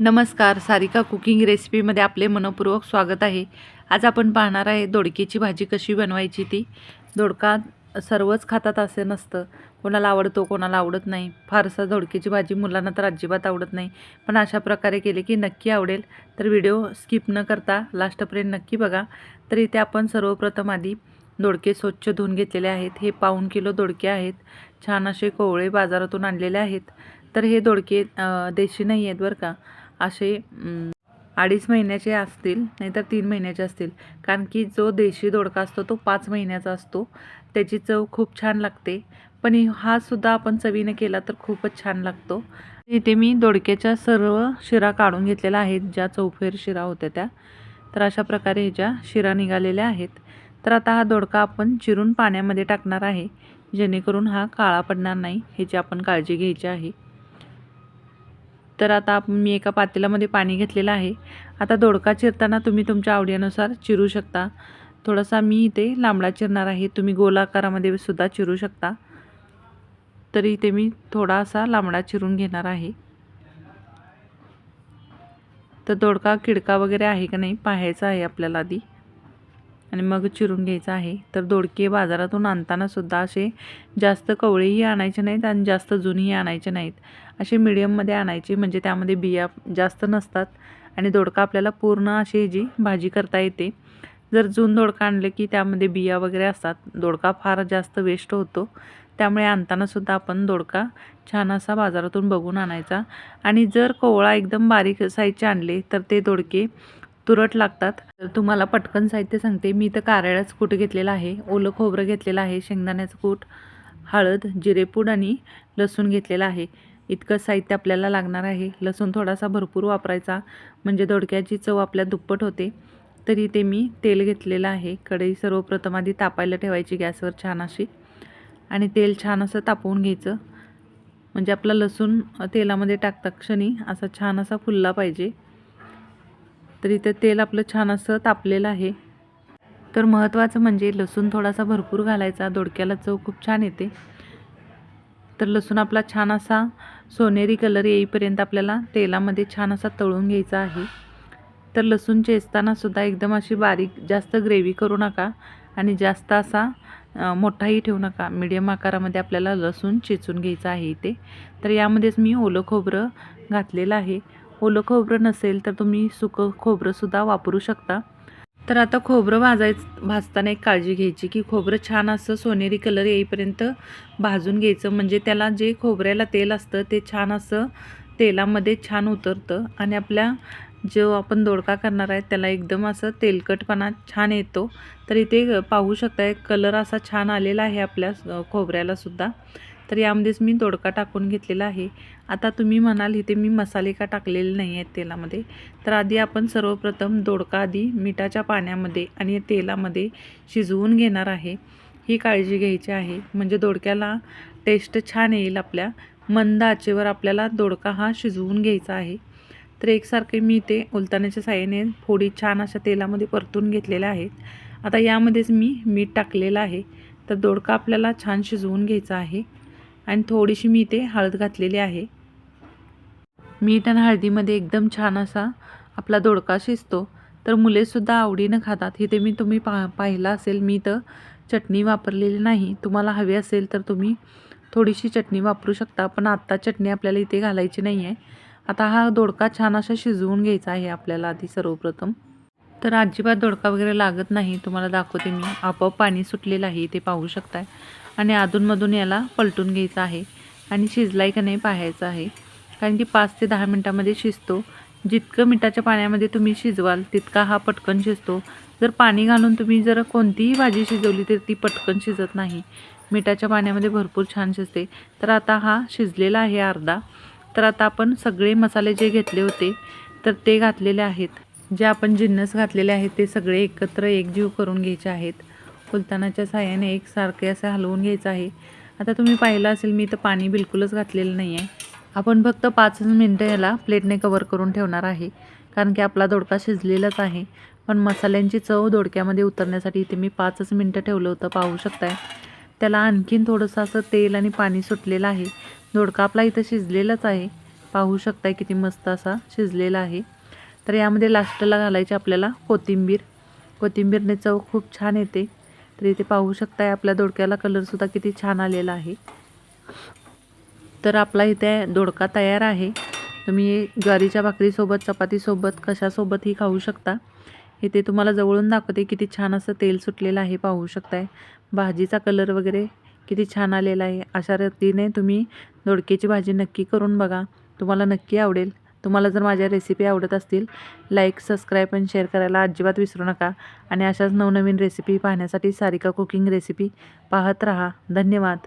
नमस्कार सारिका कुकिंग रेसिपीमध्ये आपले मनपूर्वक स्वागत आहे. आज आपण पाहणार आहे दोडकेची भाजी कशी बनवायची ती. दोडका सर्वच खातात असे नसतं. कोणाला आवडतो कोणाला आवडत नाही. फारसा दोडकेची भाजी मुलांना तर अजिबात आवडत नाही. पण अशा प्रकारे केले की नक्की आवडेल. तर व्हिडिओ स्किप न करता लास्टपर्यंत नक्की बघा. तर इथे आपण सर्वप्रथम आधी दोडके स्वच्छ धुवून घेतलेले आहेत. हे पाऊण किलो दोडके आहेत. छान असे कोवळे बाजारातून आणलेले आहेत. तर हे दोडके देशी नाही आहेत बरं का. असे अडीच महिन्याचे असतील नाहीतर तीन महिन्याचे असतील. कारण की जो देशी दोडका असतो तो पाच महिन्याचा असतो. त्याची चव खूप छान लागते. पण हा सुद्धा आपण चवीने केला तर खूपच छान लागतो. इथे मी दोडक्याच्या सर्व शिरा काढून घेतलेल्या आहेत ज्या चौफेर शिरा होत्या त्या. तर अशा प्रकारे ह्याच्या शिरा निघालेल्या आहेत. तर आता हा दोडका आपण चिरून पाण्यामध्ये टाकणार आहे जेणेकरून हा काळा पडणार नाही ह्याची आपण काळजी घ्यायची आहे. तर आता मी एका पातेल्यामध्ये पाणी घेतलेलं आहे. आता दोडका चिरताना तुम्ही तुमच्या आवडीनुसार चिरू शकता. थोडासा मी इथे लांबडा चिरणार आहे. तुम्ही गोलाकारामध्ये सुद्धा चिरू शकता. तरी इथे मी थोडासा लांबडा चिरून घेणार आहे. तर दोडका किडका वगैरे आहे का नाही पाहायचा आहे आपल्याला आधी. आणि मग चिरून घ्यायचं आहे. तर दोडके बाजारातून आणतानासुद्धा असे जास्त कवळेही आणायचे नाहीत आणि जास्त जुनीही आणायचे नाहीत. असे मिडियममध्ये आणायचे म्हणजे त्यामध्ये बिया जास्त नसतात आणि दोडका आपल्याला पूर्ण अशी जी भाजी करता येते. जर जून दोडका आणले की त्यामध्ये बिया वगैरे असतात दोडका फार जास्त वेस्ट होतो. त्यामुळे आणतानासुद्धा आपण दोडका छान असा बाजारातून बघून आणायचा. आणि जर कोवळा एकदम बारीक साईजचे आणले तर ते दोडके तुरट लागतात. तर तुम्हाला पटकन साहित्य सांगते. मी तर कारळ्याचं कूट घेतलेलं आहे. ओलं खोबरं घेतलेलं आहे. शेंगदाण्याचं कूट हळद जिरेपूड आणि लसूण घेतलेलं आहे. इतकं साहित्य आपल्याला लागणार आहे. लसूण थोडासा भरपूर वापरायचा. म्हणजे दोडक्याची चव आपल्या दुप्पट होते. तरी ते मी तेल घेतलेलं आहे. कढई सर्वप्रथम आधी तापायला ठेवायची गॅसवर छान अशी. आणि तेल छान असं तापवून घ्यायचं. म्हणजे आपला लसूण तेलामध्ये टाकता क्षणी असा छान असा फुलला पाहिजे. तर इथं तेल आपलं छान असं तापलेलं आहे. तर महत्त्वाचं म्हणजे लसूण थोडासा भरपूर घालायचा. दोडक्याला चव खूप छान येते. तर लसूण आपला छान असा सोनेरी कलर येईपर्यंत आपल्याला तेलामध्ये छान असा तळून घ्यायचा आहे. तर लसूण चेचतानासुद्धा एकदम अशी बारीक जास्त ग्रेव्ही करू नका आणि जास्त असा मोठाही ठेवू नका. मीडियम आकारामध्ये आपल्याला लसूण चेचून घ्यायचं आहे इथे. तर यामध्येच मी ओलं खोबरं घातलेलं आहे. ओलं खोबरं नसेल तर तुम्ही सुकं खोबरंसुद्धा वापरू शकता. तर आता खोबरं भाजायचं भाजताना एक काळजी घ्यायची की खोबरं छान असं सोनेरी कलर येईपर्यंत भाजून घ्यायचं. म्हणजे त्याला जे खोबऱ्याला तेल असतं ते छान असं तेलामध्ये छान उतरतं आणि आपल्या जो आपण दोडका करणार आहे त्याला एकदम असं तेलकटपणा छान येतो. तर इथे पाहू शकताय कलर असा छान आलेला आहे आपल्या खोबऱ्यालासुद्धा खोबऱ्याला सुद्धा. तर यामध्येच मी दोडका टाकून घेतलेला आहे. आता तुम्ही म्हणाल इथे मी मसाले का टाकलेले नाही आहेत तेलामध्ये? तर आधी आपण सर्वप्रथम दोडका आधी मिठाच्या पाण्यामध्ये आणि तेलामध्ये शिजवून घेणार आहे. ही काळजी घ्यायची आहे. म्हणजे दोडक्याला टेस्ट छान येईल आपल्या. मंद आचेवर आपल्याला दोडका हा शिजवून घ्यायचा आहे. तर एकसारखे मी ते उलताण्याच्या साह्याने फोडी छान अशा तेलामध्ये परतून घेतलेल्या आहेत. आता यामध्येच मी मीठ टाकलेलं आहे. तर दोडका आपल्याला छान शिजवून घ्यायचा आहे. आणि थोडीशी मी इथे हळद घातलेली आहे. मीठ आणि हळदीमध्ये एकदम छान असा आपला दोडका शिजतो. तर मुलेसुद्धा आवडीनं खातात. इथे मी तुम्ही पा पाहिलं असेल मी तर चटणी वापरलेली नाही. तुम्हाला हवी असेल तर तुम्ही थोडीशी चटणी वापरू शकता. पण आत्ता चटणी आपल्याला इथे घालायची नाही आहे आता हा दोडका छान असा शिजवून घ्यायचा आहे आपल्याला आधी सर्वप्रथम. तर अजिबात दोडका वगैरे लागत नाही. तुम्हाला दाखवते मी. आपोआप पाणी सुटलेलं आहे. इथे पाहू शकताय. आणि अधूनमधून याला पलटून घ्यायचं आहे. आणि शिजलाय का नाही पाहायचं आहे. कारण की पाच ते दहा मिनटामध्ये शिजतो. जितकं मिठाच्या पाण्यामध्ये तुम्ही शिजवाल तितका हा पटकन शिजतो. जर पाणी घालून तुम्ही जर कोणतीही भाजी शिजवली तर ती पटकन शिजत नाही. मिठाच्या पाण्यामध्ये भरपूर छान शिजते. तर आता हा शिजलेला आहे अर्धा. तर आता आपण सगळे मसाले जे घेतले होते तर ते घातलेले आहेत. जे आपण जिन्नस घातलेले आहेत ते सगळे एकत्र एकजीव करून घ्यायचे आहेत. फुलतानाच्या साह्याने एकसारखे असे हलवून घ्यायचं आहे. आता तुम्ही पाहिलं असेल मी तर पाणी बिलकुलच घातलेलं नाही आहे आपण फक्त पाच मिनटं याला प्लेटने कवर करून ठेवणार आहे. कारण की आपला दोडका शिजलेलाच आहे. पण मसाल्यांची चव दोडक्यामध्ये उतरण्यासाठी इथे मी पाचच मिनटं ठेवलं होतं पाहू शकताय. त्याला आणखीन थोडंसं असं तेल आणि पाणी सुटलेलं आहे. दोडका आपला इथं शिजलेलाच आहे. पाहू शकताय किती मस्त असा शिजलेला आहे. तर यामध्ये लास्टला घालायची आपल्याला कोथिंबीर. कोथिंबीरने चव खूप छान येते. तर इथे पाहू शकताय आपल्या दोडक्याला कलरसुद्धा किती छान आलेला आहे. तर आपला इथे दोडका तयार आहे. तुम्ही ज्वारीच्या भाकरीसोबत चपातीसोबत कशासोबतही खाऊ शकता. इथे तुम्हाला जवळून दाखवते किती छान असं तेल सुटलेलं आहे पाहू शकताय. भाजीचा कलर वगैरे किती छान आलेला आहे. अशा रीतीने तुम्ही दोडक्याची भाजी नक्की करून बघा. तुम्हाला नक्की आवडेल. तुम्हाला जर माझ्या रेसिपी आवडत असतील लाईक सबस्क्राईब आणि शेअर करायला अजिबात विसरू नका. आणि अशाच नवनवीन रेसिपी पाहण्यासाठी सारिका कुकिंग रेसिपी पाहत राहा. धन्यवाद.